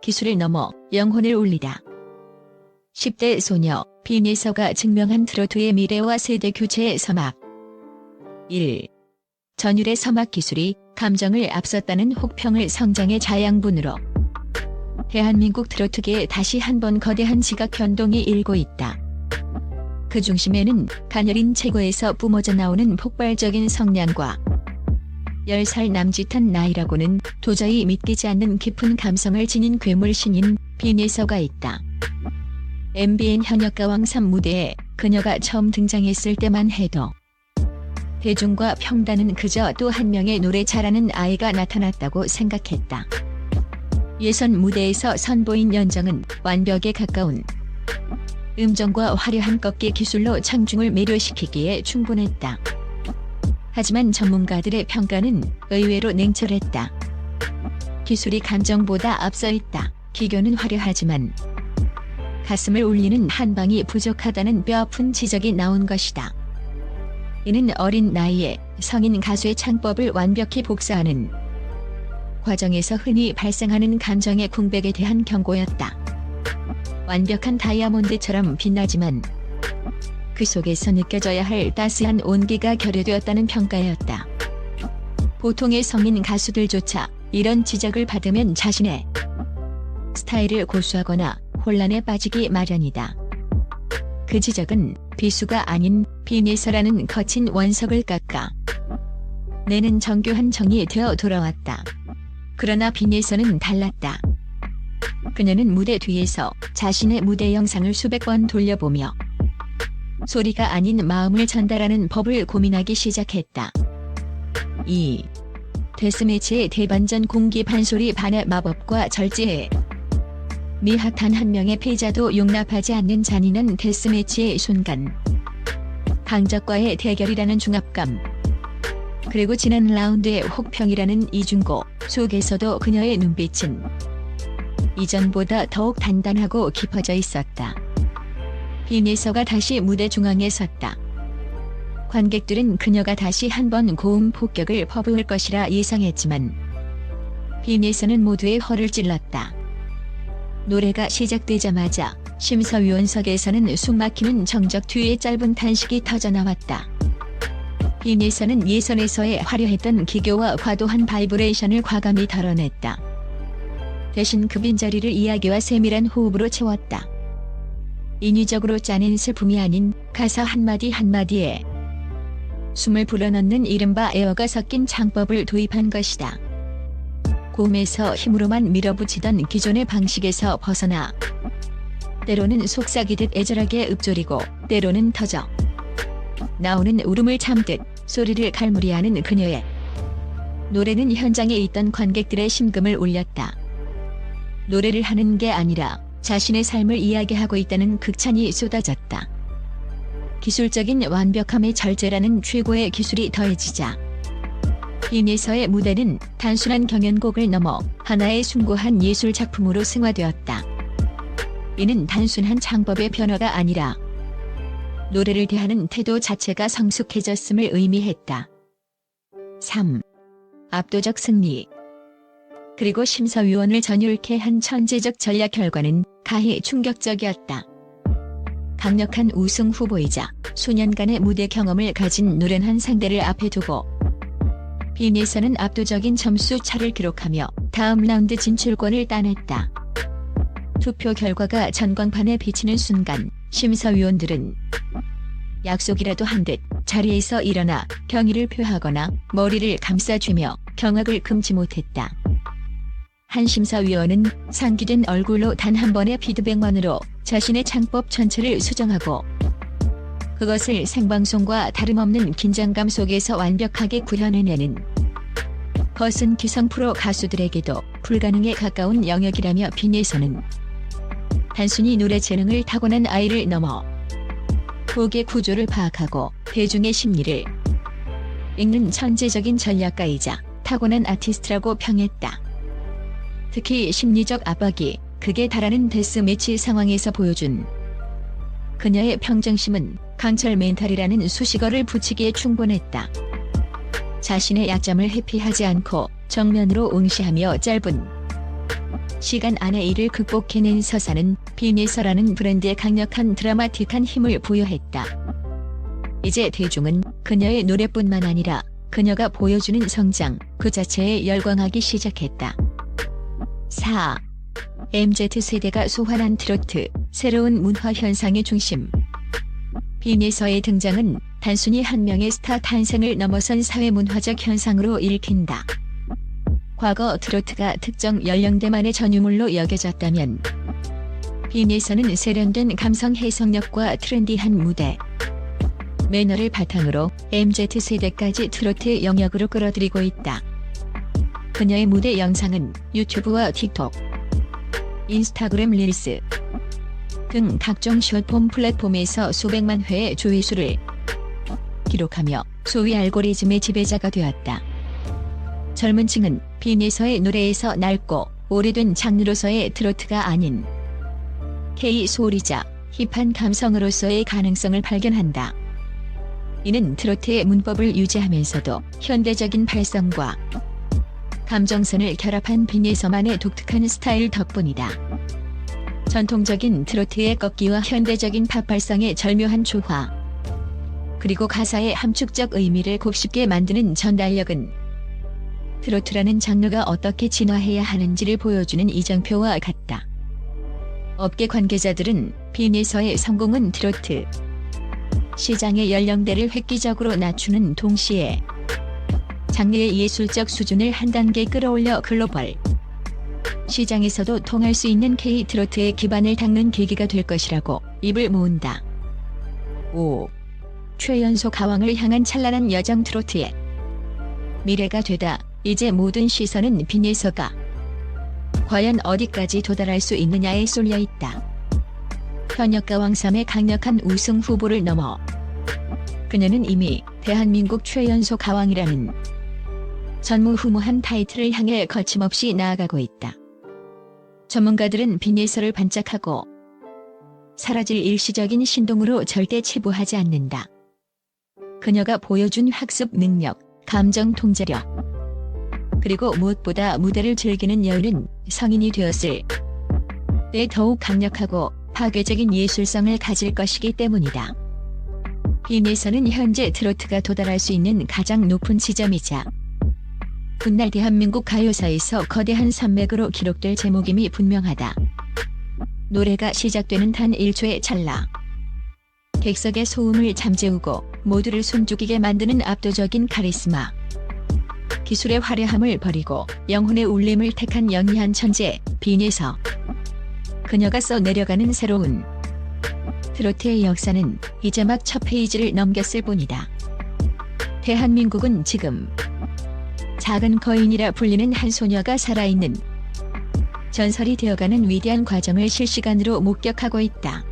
기술을 넘어 영혼을 울리다. 10대 소녀 비니서가 증명한 트로트의 미래와 세대 교체의 서막 1. 전율의 서막 기술이 감정을 앞섰다는 혹평을 성장의 자양분으로 대한민국 트로트계에 다시 한번 거대한 지각 변동이 일고 있다. 그 중심에는 가녀린 최고에서 뿜어져 나오는 폭발적인 성량과 10살 남짓한 나이라고는 도저히 믿기지 않는 깊은 감성을 지닌 괴물 신인 비니서가 있다. MBN 현역가왕 3 무대에 그녀가 처음 등장했을 때만 해도 대중과 평단은 그저 또 한 명의 노래 잘하는 아이가 나타났다고 생각했다. 예선 무대에서 선보인 연정은 완벽에 가까운 음정과 화려한 꺾기 기술로 청중을 매료시키기에 충분했다. 하지만 전문가들의 평가는 의외로 냉철했다. 기술이 감정보다 앞서 있다. 기교는 화려하지만 가슴을 울리는 한 방이 부족하다는 뼈아픈 지적이 나온 것이다. 이는 어린 나이에 성인 가수의 창법을 완벽히 복사하는 과정에서 흔히 발생하는 감정의 궁백에 대한 경고였다. 완벽한 다이아몬드처럼 빛나지만 그 속에서 느껴져야 할 따스한 온기가 결여되었다는 평가였다. 보통의 성인 가수들조차 이런 지적을 받으면 자신의 스타일을 고수하거나 혼란에 빠지기 마련이다. 그 지적은 비수가 아닌 비니서라는 거친 원석을 깎아 내는 정교한 정이 되어 돌아왔다. 그러나 비니서는 달랐다. 그녀는 무대 뒤에서 자신의 무대 영상을 수백 번 돌려보며 소리가 아닌 마음을 전달하는 법을 고민하기 시작했다. 2. 데스매치의 대반전 공기 반소리 반의 마법과 절제해 미학 단 한 명의 패자도 용납하지 않는 잔인한 데스매치의 순간. 강적과의 대결이라는 중압감. 그리고 지난 라운드의 혹평이라는 이중고 속에서도 그녀의 눈빛은 이전보다 더욱 단단하고 깊어져 있었다. 비니서가 다시 무대 중앙에 섰다. 관객들은 그녀가 다시 한 번 고음 폭격을 퍼부을 것이라 예상했지만 비니서는 모두의 허를 찔렀다. 노래가 시작되자마자 심사위원석에서는 숨막히는 정적 뒤에 짧은 탄식이 터져나왔다. 비니서는 예선에서의 화려했던 기교와 과도한 바이브레이션을 과감히 덜어냈다. 대신 그 빈자리를 이야기와 세밀한 호흡으로 채웠다. 인위적으로 짜낸 슬픔이 아닌 가사 한마디 한마디에 숨을 불어넣는 이른바 에어가 섞인 창법을 도입한 것이다. 고음에서 힘으로만 밀어붙이던 기존의 방식에서 벗어나 때로는 속삭이듯 애절하게 읊조리고 때로는 터져 나오는 울음을 참듯 소리를 갈무리하는 그녀의 노래는 현장에 있던 관객들의 심금을 울렸다. 노래를 하는 게 아니라 자신의 삶을 이야기하고 있다는 극찬이 쏟아졌다. 기술적인 완벽함의 절제라는 최고의 기술이 더해지자 비니서의 무대는 단순한 경연곡을 넘어 하나의 숭고한 예술 작품으로 승화되었다. 이는 단순한 창법의 변화가 아니라 노래를 대하는 태도 자체가 성숙해졌음을 의미했다. 3. 압도적 승리 그리고 심사위원을 전율케 한 천재적 전략 결과는 가히 충격적이었다. 강력한 우승 후보이자 수년간의 무대 경험을 가진 노련한 상대를 앞에 두고 비니서는 압도적인 점수 차를 기록하며 다음 라운드 진출권을 따냈다. 투표 결과가 전광판에 비치는 순간 심사위원들은 약속이라도 한 듯 자리에서 일어나 경의를 표하거나 머리를 감싸쥐며 경악을 금치 못했다. 한 심사위원은 상기된 얼굴로 단 한 번의 피드백만으로 자신의 창법 전체를 수정하고 그것을 생방송과 다름없는 긴장감 속에서 완벽하게 구현해내는 거슨 기성 프로 가수들에게도 불가능에 가까운 영역이라며 비니에서는 단순히 노래 재능을 타고난 아이를 넘어 곡의 구조를 파악하고 대중의 심리를 읽는 천재적인 전략가이자 타고난 아티스트라고 평했다. 특히 심리적 압박이 극에 달하는 데스매치 상황에서 보여준 그녀의 평정심은 강철 멘탈이라는 수식어를 붙이기에 충분했다. 자신의 약점을 회피하지 않고 정면으로 응시하며 짧은 시간 안에 이를 극복해낸 서사는 비밀서라는 브랜드에 강력한 드라마틱한 힘을 부여했다. 이제 대중은 그녀의 노래뿐만 아니라 그녀가 보여주는 성장 그 자체에 열광하기 시작했다. 4. MZ세대가 소환한 트로트, 새로운 문화 현상의 중심. 비밀서의 등장은 단순히 한 명의 스타 탄생을 넘어선 사회문화적 현상으로 읽힌다. 과거 트로트가 특정 연령대만의 전유물로 여겨졌다면 비밀서는 세련된 감성 해석력과 트렌디한 무대, 매너를 바탕으로 MZ세대까지 트로트의 영역으로 끌어들이고 있다. 그녀의 무대 영상은 유튜브와 틱톡, 인스타그램 릴스 등 각종 숏폼 플랫폼에서 수백만 회의 조회수를 기록하며 소위 알고리즘의 지배자가 되었다. 젊은 층은 비밀서의 노래에서 낡고 오래된 장르로서의 트로트가 아닌 K-소리자, 힙한 감성으로서의 가능성을 발견한다. 이는 트로트의 문법을 유지하면서도 현대적인 발성과 감정선을 결합한 비밀서만의 독특한 스타일 덕분이다. 전통적인 트로트의 꺾기와 현대적인 팝 발성의 절묘한 조화, 그리고 가사의 함축적 의미를 곱씹게 만드는 전달력은 트로트라는 장르가 어떻게 진화해야 하는지를 보여주는 이정표와 같다. 업계 관계자들은 비밀서의 성공은 트로트 시장의 연령대를 획기적으로 낮추는 동시에 장르의 예술적 수준을 한 단계 끌어올려 글로벌 시장에서도 통할 수 있는 K-트로트의 기반을 닦는 계기가 될 것이라고 입을 모은다. 5. 최연소 가왕을 향한 찬란한 여정 트로트의 미래가 되다. 이제 모든 시선은 비닐서가 과연 어디까지 도달할 수 있느냐에 쏠려 있다. 현역 가왕3의 강력한 우승 후보를 넘어 그녀는 이미 대한민국 최연소 가왕이라는 전무후무한 타이틀을 향해 거침없이 나아가고 있다. 전문가들은 비닐서를 반짝하고 사라질 일시적인 신동으로 절대 치부하지 않는다. 그녀가 보여준 학습 능력, 감정 통제력, 그리고 무엇보다 무대를 즐기는 여유는 성인이 되었을 때 더욱 강력하고 파괴적인 예술성을 가질 것이기 때문이다. 비밀서는 현재 트로트가 도달할 수 있는 가장 높은 지점이자 훗날 대한민국 가요사에서 거대한 산맥으로 기록될 제목임이 분명하다. 노래가 시작되는 단 1초의 찰나. 객석의 소음을 잠재우고 모두를 숨죽이게 만드는 압도적인 카리스마. 기술의 화려함을 버리고 영혼의 울림을 택한 영리한 천재 비닐서. 그녀가 써 내려가는 새로운 트로트의 역사는 이제 막 첫 페이지를 넘겼을 뿐이다. 대한민국은 지금 작은 거인이라 불리는 한 소녀가 살아있는 전설이 되어가는 위대한 과정을 실시간으로 목격하고 있다.